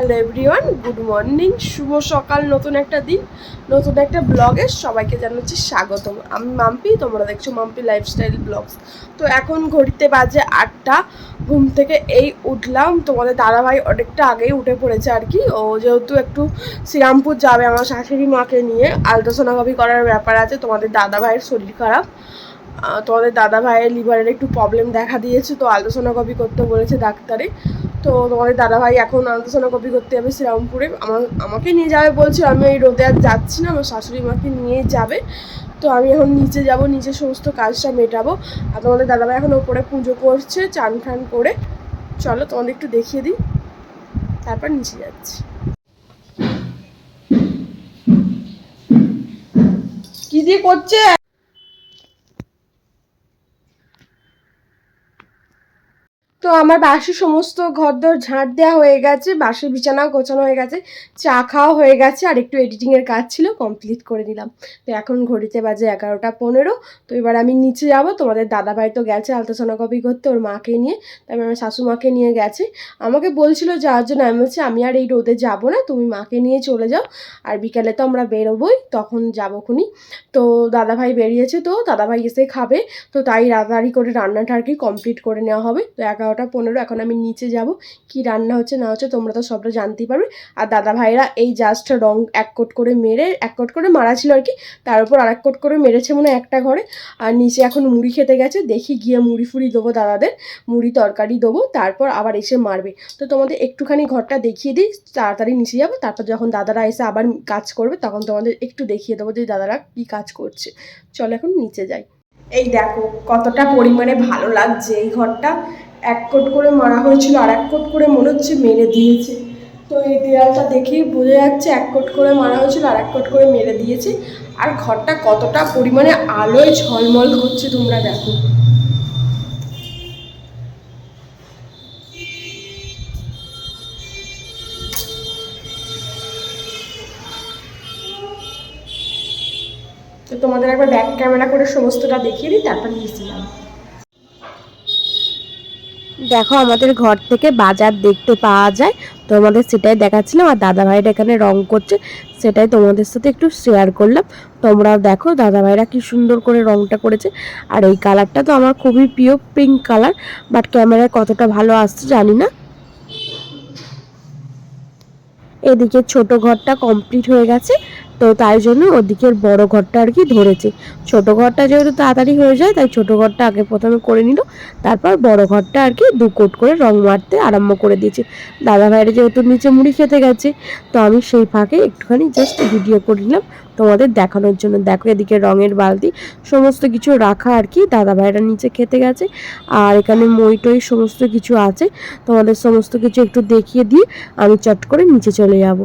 Hello everyone, good morning, শুভ সকাল, নতুন একটা দিন, নতুন একটা ব্লগে সবাইকে জানাচ্ছি স্বাগতম। আমি মাম্পি, তোমরা দেখছ মাম্পি লাইফস্টাইল ব্লগস তো এখন ঘড়িতে বাজে আটটা, ঘুম থেকে এই উঠলাম। তোমাদের দাদাভাই অনেকটা আগেই উঠে পড়েছে আর কি। ও যেহেতু একটু শ্রীরামপুর যাবে আমার শাশুড়ি মাকে নিয়ে আলট্রাসোনোগ্রাফি করার ব্যাপার আছে, তোমাদের দাদাভাইয়ের শরীর খারাপ। তোমাদের দাদা ভাইয়ের লিভারের একটু প্রবলেম দেখা দিয়েছে, তো আলট্রাসোনোগ্রাফি করতে বলেছে ডাক্তারে। তো তোমাদের দাদা ভাই এখন কপি করতে যাবে শ্রীরামপুরে। আমার, আমাকে নিয়ে যাবে বলছে আমি এই রোদে আর যাচ্ছি না, আমার শাশুড়ি মাকে নিয়ে যাবে। তো আমি এখন নিচে যাব, নিচে সমস্ত কাজটা মেটাবো। আর তোমাদের দাদাভাই এখন ওপরে পুজো করছে, চান টান করে। চলো তোমাদের একটু দেখিয়ে দিই, তারপর নিচে যাচ্ছি। কি দিয়ে করছে? তো আমার বাসি সমস্ত ঘরদোর ঝাঁট দেওয়া হয়ে গেছে বাসি বিছানাও গোছানো হয়ে গেছে, চা খাওয়া হয়ে গেছে আর একটু এডিটিংয়ের কাজ ছিল কমপ্লিট করে নিলাম। তো এখন ঘড়িতে বাজে এগারোটা পনেরো, তো এবার আমি নিচে যাব, তোমাদের দাদাভাই তো গেছে আলট্রাসোনোগ্রাফি করতে, ওর মাকে নিয়ে তাই আমার শাশুমাকে নিয়ে গেছে। আমাকে বলছিল যাওয়ার জন্য, আমি বলছি, আমি আর এই রোদে যাব না, তুমি মাকে নিয়ে চলে যাও, আর বিকালে তো আমরা বেরোবোই, তখন যাব খুনি। তো দাদাভাই বেরিয়েছে, তো দাদাভাই এসে খাবে, তো তাই তাড়াতাড়ি করে রান্নাটা আর কি কমপ্লিট করে নেওয়া হবে। তো এগারোটা পনেরো, এখন আমি নিচে যাব। কি রান্না হচ্ছে না হচ্ছে তোমরা তো সবটা জানতেই পারবে। আর দাদা ভাইরা এই জাস্ট রং এক কোট করে মেরে, এক কোট করে মারা ছিল আর কি, তার উপর আর এক কোট করে মেরেছে মনে একটা ঘরে। আর নিচে এখন মুড়ি খেতে গেছে, দেখি গিয়ে মুড়ি ফুড়ি দেবো দাদাদের, মুড়ি তরকারি দেবো, তারপর আবার এসে মারবে। তো তোমাদের একটুখানি ঘরটা দেখিয়ে দিই, তাড়াতাড়ি নিচে যাব, তারপর যখন দাদারা এসে আবার কাজ করবে, তখন তোমাদের একটু দেখিয়ে দেবো যে দাদারা কী কাজ করছে। চলো এখন নিচে যাই। এই দেখো কতটা পরিমাণে ভালো লাগছে এই ঘরটা। এক কোট করে মারা হয়েছিল আর এক কোট করে মনে হচ্ছে মেরে দিয়েছে। তো এই দেয়ালটা দেখেই বোঝা যাচ্ছে এক কোট করে মারা হয়েছিল আর এক কোট করে মেরে দিয়েছে। আর ঘরটা কতটা পরিমাণে আলোয় ঝলমল করছে তোমরা দেখো। তো তোমাদের একবার ব্যাক ক্যামেরা করে সমস্তটা দেখিয়ে দিই, তারপর যাব দেখো, আমাদের ঘর থেকে বাজার দেখতে পাওয়া যায়। তোমাদের সেটাই দেখাচ্ছিলাম, আর দাদা ভাইরা এখানে রং করছে, সেটাই তোমাদের সাথে একটু শেয়ার করলাম। তোমরাও দেখো দাদা ভাইরা কি সুন্দর করে রংটা করেছে। আর এই কালারটা তো আমার খুবই প্রিয় পিঙ্ক কালার বাট ক্যামেরায় কতটা ভালো আসছে জানি না। এদিকে ছোট ঘরটা কমপ্লিট হয়ে গেছে তো তাই জন্য ওদিকের বড় ঘরটা আর কি ধরেছে। ছোট ঘরটা যেহেতু তাড়াতাড়ি হয়ে যায়, তাই ছোট ঘরটা আগে প্রথমে করে নিল। তারপর বড় ঘরটা আর কি দু কোট করে রং মারতে আরম্ভ করে দিয়েছে। দাদা ভাইয়ের যেহেতু নিচে মুড়ি খেতে গেছে, তো আমি সেই ফাঁকে একটুখানি জাস্ট ভিডিও করে নিলাম। তোমাদের দেখানোর জন্য। দেখো এদিকে রঙের বালতি, সমস্ত কিছু রাখা আর কি দাদা ভাইরা নিচে খেতে গেছে। আর এখানে মই টই সমস্ত কিছু আছে, তোমাদের সমস্ত কিছু একটু দেখিয়ে দিয়ে আমি চট করে নিচে চলে যাব।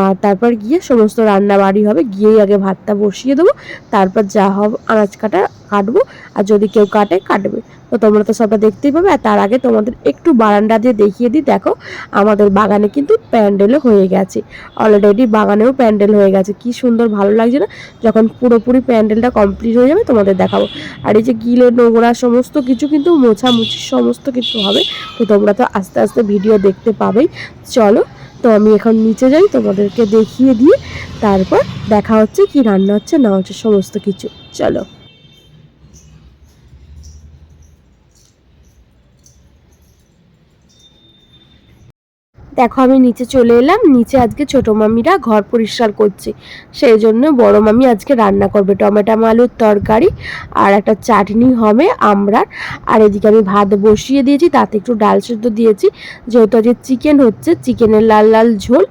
আর তারপর গিয়ে সমস্ত রান্না বাড়ি হবে, গিয়েই আগে ভাতটা বসিয়ে দেবো, তারপর যা হবে আনাজ কাটা কাটবো, আর যদি কেউ কাটে, কাটবে। তো তোমরা তো সবটা দেখতেই পাবে, আর তার আগে তোমাদের একটু বারান্দা দিয়ে দেখিয়ে দিই। দেখো, আমাদের বাগানে কিন্তু প্যান্ডেলও হয়ে গেছে। অলরেডি বাগানেও প্যান্ডেল হয়ে গেছে। কি সুন্দর, ভালো লাগছে না? যখন পুরোপুরি প্যান্ডেলটা কমপ্লিট হয়ে যাবে, তোমাদের দেখাবো। আর এই যে গিলে, নোংরা সমস্ত কিছু কিন্তু মোছামুছি সমস্ত কিছু হবে। তো তোমরা তো আস্তে আস্তে ভিডিও দেখতে পাবেই। চলো, তো আমি এখন নিচে যাই, তোমাদেরকে দেখিয়ে দিয়ে তারপর দেখা হচ্ছে কি রান্না হচ্ছে, না হচ্ছে সমস্ত কিছু। চলো। দেখো আমি নিচে চলে এলাম, নিচে আজকে ছোট মামিরা ঘর পরিষ্কার করছে। সেই জন্য বড় মামি আজকে রান্না করবে, টমেটো আলুর তরকারি আর একটা চাটনি হবে আমরার। আর এদিকে আমি ভাত বসিয়ে দিয়েছি, তাতে একটু ডাল সেদ্ধ দিয়েছি। যেহেতু আজকে চিকেন হচ্ছে, চিকেনের লাল লাল ঝোল।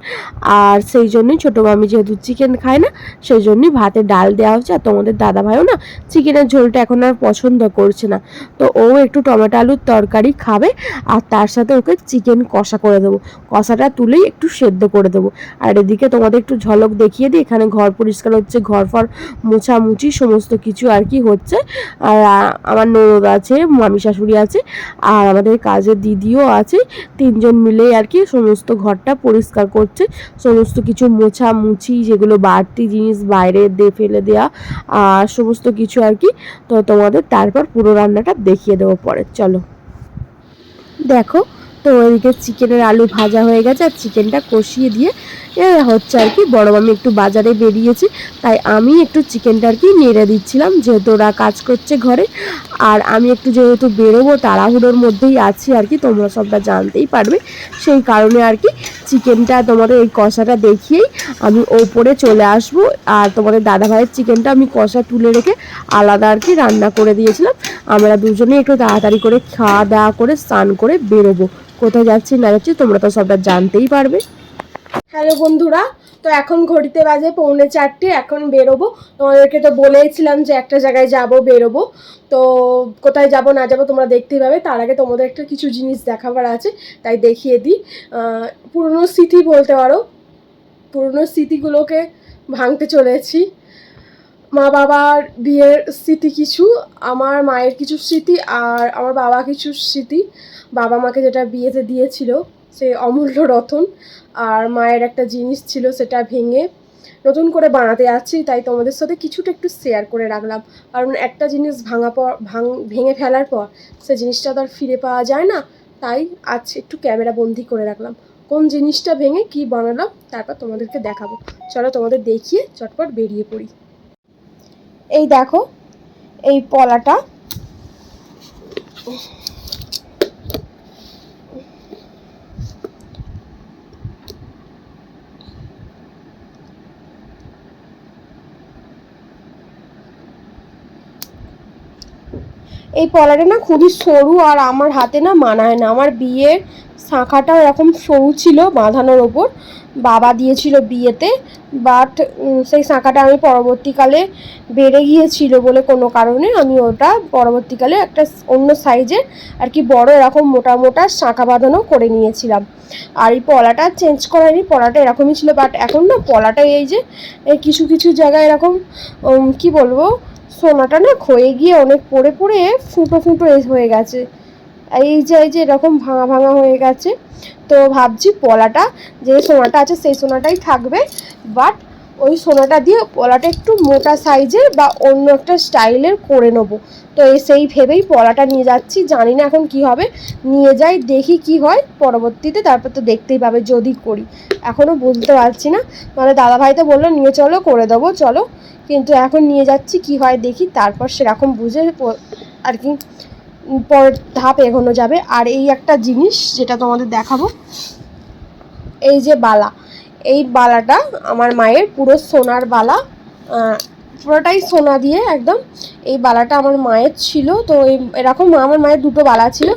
আর সেই জন্যই ছোটো মামি যেহেতু চিকেন খায় না, সেই জন্যই ভাতে ডাল দেওয়া হচ্ছে। আর তোমাদের দাদা ভাইও না চিকেনের ঝোলটা এখন আর পছন্দ করছে না। তো ও একটু টমেটো আলুর তরকারি খাবে, আর তার সাথে ওকে চিকেন কষা করে দেবো। কষাটা তুলেই একটু সেদ্ধ করে দেবো। আর এদিকে তোমাদের একটু ঝলক দেখিয়ে দিই, এখানে ঘর পরিষ্কার হচ্ছে, ঘর ফর মোছামুছি সমস্ত কিছু আর কি হচ্ছে। আর আমার ননদ আছে, মামি শাশুড়ি আছে, আর আমাদের কাজের দিদিও আছে, তিনজন মিলেই আর কি সমস্ত ঘরটা পরিষ্কার করছে। সমস্ত কিছু মোছামুছি, যেগুলো বাড়তি জিনিস বাইরে দিয়ে ফেলে দেওয়া আর সমস্ত কিছু আর কি, তো তোমাদের তারপর পুরো রান্নাটা দেখিয়ে দেবো পরে। চলো। দেখো তো ওইদিকে চিকেনের আলু ভাজা হয়ে গেছে আর চিকেনটা কষিয়ে দিয়ে, এ, হচ্ছে আর কি বড় মামি একটু বাজারে বেরিয়েছি। তাই আমি একটু চিকেনটা আর কি নেড়ে দিচ্ছিলাম, যেহেতু ওরা কাজ করছে ঘরে। আর আমি একটু যেহেতু বেরোবো, তাড়াহুড়োর মধ্যেই আছি আর কি, তোমরা সবটা জানতেই পারবে। সেই কারণে আর কি চিকেনটা তোমাদের এই কষাটা দেখিয়েই আমি ওপরে চলে আসব। আর তোমাদের দাদাভাইয়ের চিকেনটা আমি কষা তুলে রেখে আলাদা আর কি রান্না করে দিয়েছিলাম। আমরা দুজনেই একটু তাড়াতাড়ি করে খাওয়া দাওয়া করে স্নান করে বেরোবো। কোথায় যাচ্ছি, না যাচ্ছি, তোমরা তো সবটা জানতেই পারবে। হ্যালো বন্ধুরা, তো এখন ঘড়িতে বাজে পৌনে চারটে, এখন বেরোবো। তোমাদেরকে তো বলেইছিলাম যে একটা জায়গায় যাব, বেরোবো। তো কোথায় যাব, না যাব তোমরা দেখতেই পাবে। তার আগে তোমাদের একটা কিছু জিনিস দেখাবার আছে, তাই দেখিয়ে দিই। পুরনো স্মৃতি বলতে পারো। পুরনো স্মৃতিগুলোকে ভাঙতে চলেছি। মা বাবার বিয়ের স্মৃতি কিছু, আমার মায়ের কিছু স্মৃতি আর আমার বাবা কিছু স্মৃতি। বাবা মাকে যেটা বিয়েতে দিয়েছিল, সে অমূল্য রতন আর মায়ের একটা জিনিস ছিল সেটা ভেঙে নতুন করে বানাতে যাচ্ছি, তাই তোমাদের সাথে কিছুটা একটু শেয়ার করে রাখলাম। কারণ একটা জিনিস ভাঙা পর, ভাঙ, ভেঙে ফেলার পর সে জিনিসটা তো আর ফিরে পাওয়া যায় না, তাই আজ একটু ক্যামেরা বন্দি করে রাখলাম। কোন জিনিসটা ভেঙে কি বানালাম, তারপর তোমাদেরকে দেখাবো। চলো তোমাদের দেখিয়ে চটপট বেরিয়ে পড়ি। এই দেখো, এই পলাটা। এই পলাটা না খুবই সরু আর আমার হাতে না মানায় না। আমার বিয়ের শাঁখাটা এরকম সরু ছিল বাঁধানোর ওপর। বাবা দিয়েছিল বিয়েতে বাট সেই শাঁখাটা আমি পরবর্তীকালে বেড়ে গিয়েছিল বলে কোনো কারণে আমি ওটা পরবর্তীকালে একটা অন্য সাইজের আর কি বড় এরকম মোটা মোটা শাঁখা বাঁধানো করে নিয়েছিলাম। আর এই পলাটা চেঞ্জ করানি পলাটা এরকমই ছিল বাট এখন না পলাটা এই যে কিছু কিছু জায়গায় এরকম কি বলব, সোনাটা না ক্ষয়ে গিয়ে অনেক পড়ে পড়ে ফুটো ফুটো হয়ে গেছে। এই যে এই যে এরকম ভাঙা ভাঙা হয়ে গেছে। তো ভাবছি পলাটা, যে সোনাটা আছে সেই সোনাটাই থাকবে। বাট ওই সোনাটা দিয়ে পলাটা একটু মোটা সাইজের বা অন্য একটা স্টাইলের করে নেব। তো সেই ভেবেই পলাটা নিয়ে যাচ্ছি। জানি না এখন কি হবে। নিয়ে যাই, দেখি কি হয়। পরবর্তীতে তারপর তো দেখতেই পাবে যদি করি। এখনও বুঝতে পারছি না। মানে দাদাভাই তো বলল, নিয়ে চলো, করে দেবো, চলো। কিন্তু এখন নিয়ে যাচ্ছি, কি হয় দেখি। তারপর সেরকম বুঝে আর কি পরের ধাপ এগোনো যাবে। আর এই একটা জিনিস যেটা তোমাদের দেখাবো, এই যে বালা, এই বালাটা আমার মায়ের পুরো সোনার বালা পুরোটাই সোনা দিয়ে একদম এই বালাটা আমার মায়ের ছিল। তো এই, এরকম আমার মায়ের দুটো বালা ছিল।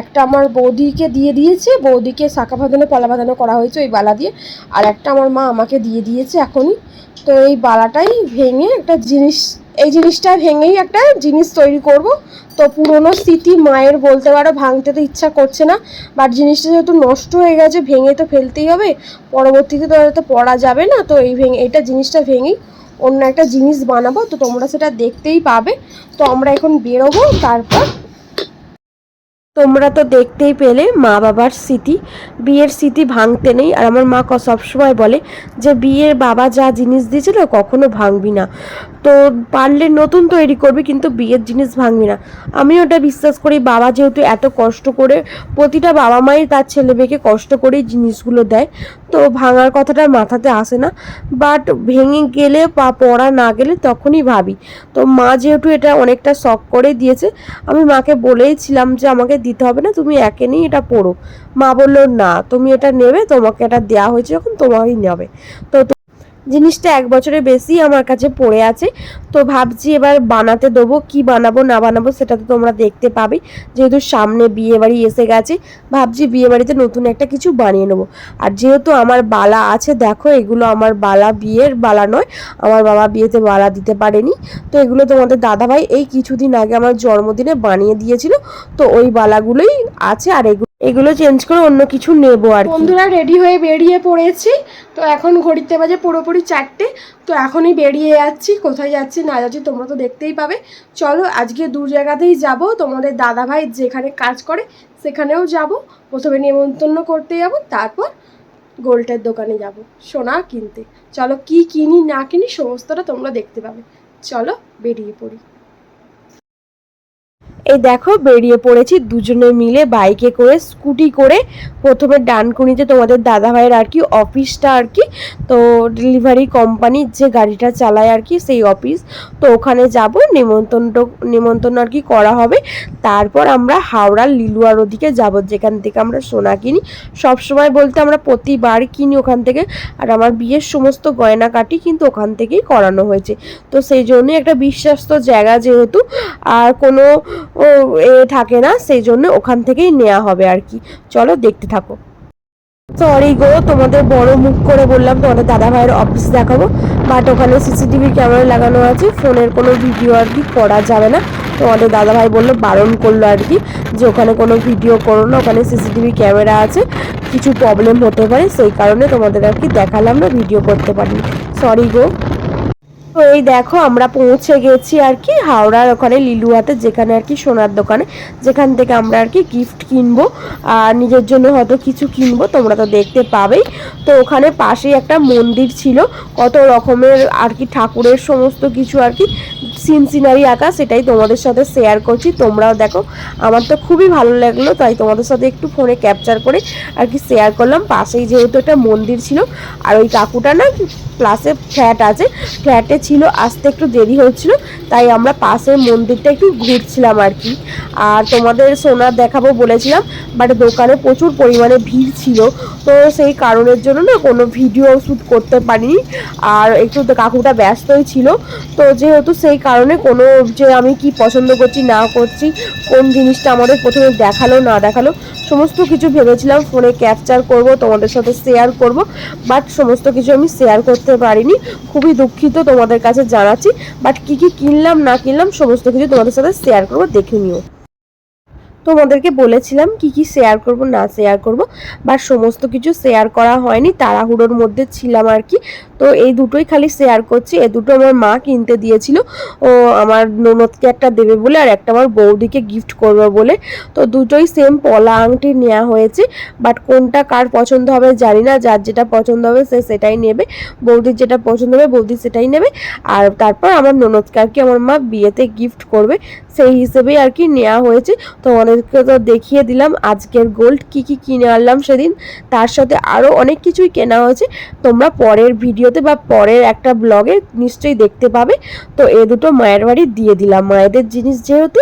একটা আমার বৌদিকে দিয়ে দিয়েছে, বৌদিকে শাখা বাঁধানো পলা বাঁধানো করা হয়েছে ওই বালা দিয়ে। আর একটা আমার মা আমাকে দিয়ে দিয়েছে এখনই। তো এই বালাটাই ভেঙে একটা জিনিস এই জিনিসটা ভেঙেই একটা জিনিস তৈরি করব। তো পুরনো স্মৃতি মায়ের বলতে পারো, ভাঙতে তো ইচ্ছা করছে না। বাট জিনিসটা যেহেতু নষ্ট হয়ে গেছে, ভেঙে তো ফেলতেই হবে। পরবর্তীতে তো তো পড়া যাবে না, তো এই ভেঙে এটা জিনিসটা ভেঙেই অন্য একটা জিনিস বানাবো। তো তোমরা সেটা দেখতেই পাবে। তো আমরা এখন বেরোবো, তারপর তোমরা তো দেখতেই পেলে মা বাবার স্মৃতি। বিয়ের স্মৃতি ভাঙতে নেই। আর আমার মা সবসময় বলে যে, বিয়ের বাবা যা জিনিস দিয়েছিল কখনো ভাঙবি না। তো পারলে নতুন তৈরি করবি, কিন্তু বিয়ের জিনিস ভাঙবি না। আমি ওটা বিশ্বাস করি, বাবা যেহেতু এত কষ্ট করে প্রতিটা বাবা মাই তার ছেলে মেয়েকে কষ্ট করেই জিনিসগুলো দেয়। তো ভাঙার কথাটা মাথাতে আসে না। বাট ভেঙে গেলে বা পড়া না গেলে তখনই ভাবি। তো মা যেহেতু এটা অনেকটা শখ করে দিয়েছে, আমি মাকে বলেইছিলাম যে, আমাকে দিতে হবে না, তুমি একে নিয়ে এটা পড়ো। মা বলল, না, তুমি এটা নেবে, তোমাকে এটা দেওয়া হয়েছে যখন তোমারই নেবে। তো- জিনিসটা এক বছরের বেশি আমার কাছে পড়ে আছে। তো ভাবছি এবার বানাতে দেবো, কি বানাবো, না বানাবো সেটা তো তোমরা দেখতে পাবে। যেহেতু সামনে বিয়েবাড়ি এসে গেছে, ভাবছি বিয়ে বাড়িতে নতুন একটা কিছু বানিয়ে নেব। আর যেহেতু আমার বালা আছে, দেখো এগুলো আমার বালা বিয়ের বালা নয়, আমার বাবা বিয়েতে বালা দিতে পারেনি। তো এগুলো তোমাদের দাদাভাই এই কিছুদিন আগে আমার জন্মদিনে বানিয়ে দিয়েছিল। তো ওই বালাগুলোই আছে আর এগুলো এগুলো চেঞ্জ করে অন্য কিছু নেব আর বন্ধুরা রেডি হয়ে বেরিয়ে পড়েছি। তো এখন ঘড়িতে বাজে পুরোপুরি চারটে। তো এখনই বেরিয়ে যাচ্ছি। কোথায় যাচ্ছি না যাচ্ছি তোমরা তো দেখতেই পাবে। চলো, আজকে দু জায়গাতেই যাব। তোমাদের দাদাভাই যেখানে কাজ করে, সেখানেও যাব। প্রথমে নিমন্ত্রণ করতে যাব, তারপর গোল্ডের দোকানে যাব, সোনা কিনতে। চলো, কি কিনি না কিনি সমস্তটা তোমরা দেখতে পাবে। চলো, বেরিয়ে পড়ি। এই দেখো, বেরিয়ে পড়েছি দুজনে মিলে বাইকে করে, স্কুটি করে প্রথমে ডানকুনিতে তোমাদের দাদাভাইয়ের আর কি অফিসটা আর কি, তো ডেলিভারি কোম্পানির যে গাড়িটা চালায় আর কি সেই অফিস, তো ওখানে যাব নিমন্ত্রণ নিমন্ত্রণ আর কি করা হবে, তারপর আমরা হাওড়ার লিলুয়ার ওদিকে যাব, যেখান থেকে আমরা সোনা কিনি। সব সময় বলতে আমরা প্রতিবার কিনি ওখান থেকে, আর আমার বিয়ের সমস্ত গয়না কাটি কিন্তু ওখান থেকেই করানো হয়েছে। তো সেই জন্যই একটা বিশ্বাস্ত জায়গা যেহেতু, আর কোনো ও, এ থাকে না, সেই জন্য ওখান থেকেই নেওয়া হবে আর কি। চলো দেখতে থাকো। সরি গো, তোমাদের বড় মুখ করে বললাম, তোমাদের দাদা ভাইয়ের অফিস দেখাবো। বাট ওখানে সিসিটিভি ক্যামেরা লাগানো আছে, ফোনের কোনো ভিডিও আর কি করা যাবে না। তোমাদের দাদা ভাই বলল, বারণ করল আর কি, যে ওখানে কোনো ভিডিও করো না, ওখানে সিসিটিভি ক্যামেরা আছে। কিছু প্রবলেম হতে পারে, সেই কারণে তোমাদের আর কি দেখালাম না ভিডিও করতে পারিনি। সরি গো। তো এই দেখো, আমরা পৌঁছে গেছি আর কি হাওড়ার ওখানে, লিলুয়াতে, যেখানে আর কি সোনার দোকানে। যেখান থেকে আমরা আর কি গিফট কিনবো। আর নিজের জন্য হয়তো কিছু কিনবো, তোমরা তো দেখতে পাবেই। তো ওখানে পাশেই একটা মন্দির ছিল। কত রকমের আর কি ঠাকুরের সমস্ত কিছু আর কি সিন সিনারি আঁকা, সেটাই তোমাদের সাথে শেয়ার করছি। তোমরাও দেখো, আমার তো খুবই ভালো লাগল, তাই তোমাদের সাথে একটু ফোনে ক্যাপচার করে আর কি শেয়ার করলাম। পাশেই যেহেতু একটা মন্দির ছিল, আর ওই কাকুটা না প্লাসে ফ্ল্যাট আছে ফ্ল্যাটে ছিল, আসতে একটু দেরি হচ্ছিল, তাই আমরা পাশের মন্দিরটা একটু ঘুরছিলাম আর কি। আর তোমাদের সোনার দেখাবো বলেছিলাম বাট দোকানে প্রচুর পরিমাণে ভিড় ছিল, তো সেই কারণের জন্য না কোনো ভিডিও শ্যুট করতে পারিনি। আর একটু কাকুটা ব্যস্তই ছিল, তো যেহেতু সেই কারণে কোনো যে আমি কি পছন্দ করছি, না করছি, কোন জিনিসটা আমাদের প্রথমে দেখাল, না দেখাল, সমস্ত কিছু ভেবেছিলাম ফোনে ক্যাপচার করব, তোমাদের সাথে শেয়ার করব বাট সমস্ত কিছু আমি শেয়ার করতে পারিনি। খুবই দুঃখিত তোমাদের কাছে জানাচ্ছি বাট কি কি কিনলাম, না কিনলাম, সমস্ত কিছু তোমাদের সাথে শেয়ার করব, দেখে নিও। তোমাদেরকে বলেছিলাম কি কি শেয়ার করব, না শেয়ার করব বা সমস্ত কিছু শেয়ার করা হয়নি, তাড়াহুড়োর মধ্যে ছিলাম আর কি। তো এই দুটোই খালি শেয়ার করছি। এ দুটো আমার মা কিনতে দিয়েছিল। ও আমার ননদকে একটা দেবে বলে আর একটা আমার বৌদিকে গিফট করবে বলে। তো দুটোই সেম পলা আংটি নেওয়া হয়েছে। বাট কোনটা কার পছন্দ হবে জানি না। যার যেটা পছন্দ হবে সে সেটাই নেবে। বৌদির যেটা পছন্দ হবে বৌদি সেটাই নেবে। আর তারপর আমার ননদকে আর কি আমার মা বিয়েতে গিফট করবে। সেই হিসেবেই আর কি নেওয়া হয়েছে। তোমাদেরকে তো দেখিয়ে দিলাম আজকের গোল্ড কি কি কিনে আনলাম সেদিন। তার সাথে আরও অনেক কিছুই কেনা হয়েছে। তোমরা পরের ভিডিওতে বা পরের একটা ব্লগে নিশ্চয়ই দেখতে পাবে। তো এ দুটো মায়ের বাড়ি দিয়ে দিলাম। মায়েদের জিনিস যেহেতু